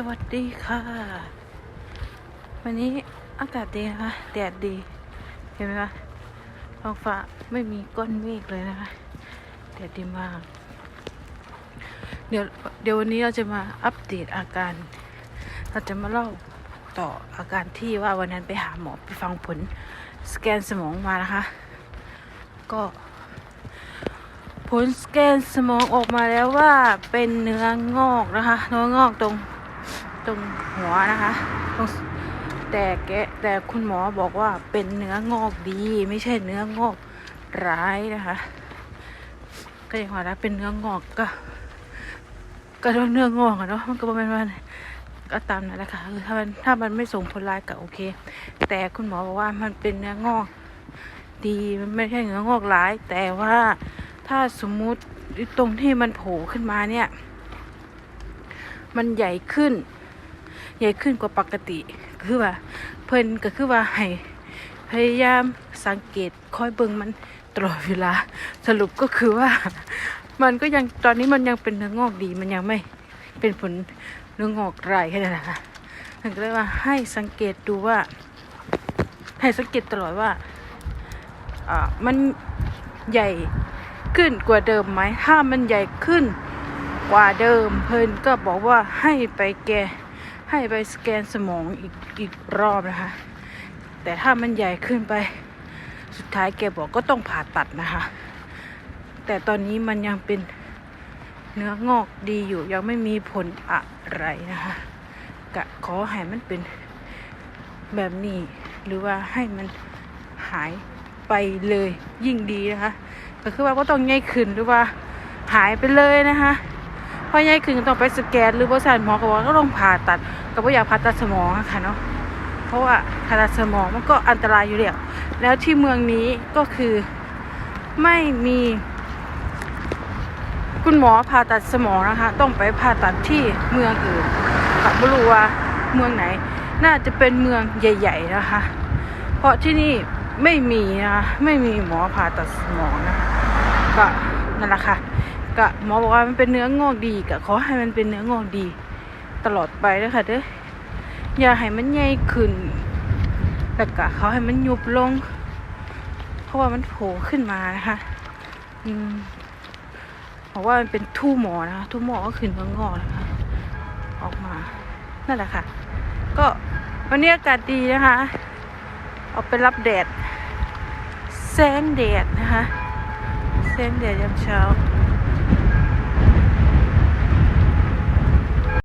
สวัสดีค่ะ วันนี้อากาศดีนะคะแดดดี เห็นไหมคะท้องฟ้าไม่มีก้อนเมฆเลยนะคะแดดดีมาก เดี๋ยวเดี๋ยววันนี้เราจะมาอัปเดตอาการ เราจะมาเล่าต่ออาการที่ว่าวันนั้นไปหาหมอไปฟังผลสแกนสมองมานะคะ ก็ ผลสแกนสมองออกมาแล้วว่าเป็นเนื้องอกนะคะเนื้องอกตรง ตรงหัวนะคะตรงแต่แกแต่คุณหมอบอกว่าเป็นเนื้องอกดี ไม่ใช่เนื้องอกร้ายนะคะ ก็อย่างว่านะเป็นเนื้องอกก็ ก็ต้องเนื้องอกอะเนาะมันก็ประมาณว่าก็ตามนั่นแหละค่ะคือถ้ามันถ้ามันไม่ส่งผลร้ายก็โอเค แต่คุณหมอบอกว่ามันเป็นเนื้องอก ดีมันไม่ใช่เนื้องอกร้าย แต่ว่าถ้าสมมุติตรงที่มันโผล่ขึ้นมาเนี่ย มันใหญ่ขึ้น ใหญ่ขึ้นกว่าปกติคือว่า เพิ่นก็คือว่าให้พยายามสังเกตคอยเบิ่งมันตลอดเวลาสรุปก็คือว่า มันก็ยังตอนนี้มันยังเป็นเนื้องอกดี มันยังไม่เป็นผลเนื้องอกร้ายแค่นั้นนะคะถึงก็เลยว่าให้สังเกตดูว่า ให้สังเกตตลอดว่าอ่ามันใหญ่ขึ้นกว่าเดิมไหมถ้ามันใหญ่ขึ้นกว่าเดิม เพิ่นก็บอกว่าให้ไปแก ให้ไปสแกนสมองอีกอีกรอบนะคะ แต่ถ้ามันใหญ่ขึ้นไป สุดท้ายแกบอกก็ต้องผ่าตัดนะคะ แต่ตอนนี้มันยังเป็นเนื้องอกดีอยู่ยังไม่มีผลอะไรนะคะกะขอให้มันเป็นแบบนี้ หรือว่าให้มันหายไปเลยยิ่งดีนะคะ ก็คือว่าก็ต้องง่ายขึ้นหรือว่าหายไปเลยนะคะ พราะง่ายขึ้นต้องไปสแกนหรือว่าสานหมอก็บอกว่าก็ต้องผ่าตัดก็ไม่อยากผ่าตัดสมองค่ะเนาะเพราะว่าผ่าตัดสมองมันก็อันตรายอยู่แล้วแล้วที่เมืองนี้ก็คือไม่มี คุณหมอผ่าตัดสมองนะคะ ต้องไปผ่าตัดที่เมืองอื่นค่ะไม่รู้ว่าเมืองไหน น่าจะเป็นเมืองใหญ่ ๆ นะคะ เพราะที่นี่ไม่มีนะคะไม่มีหมอผ่าตัดสมองนะคะก็นั่นแหละค่ะ ก็หมอบอกว่ามันเป็นเนื้องอกดีก็ขอให้มันเป็นเนื้องอกดี ตลอดไปนะคะเด้ออย่าให้มันใหญ่ขึ้นแล้วก็เขาให้มันยุบลง เพราะว่ามันโผล่ขึ้นมานะคะอืมบอกว่ามันเป็นทู่หมอนะคะทู่หมอก็คือเนื้องอกนะคะออกมานั่นแหละค่ะ ก็วันนี้อากาศดีนะคะออกไปรับแดดแสงแดดนะคะแสงแดดยามเช้า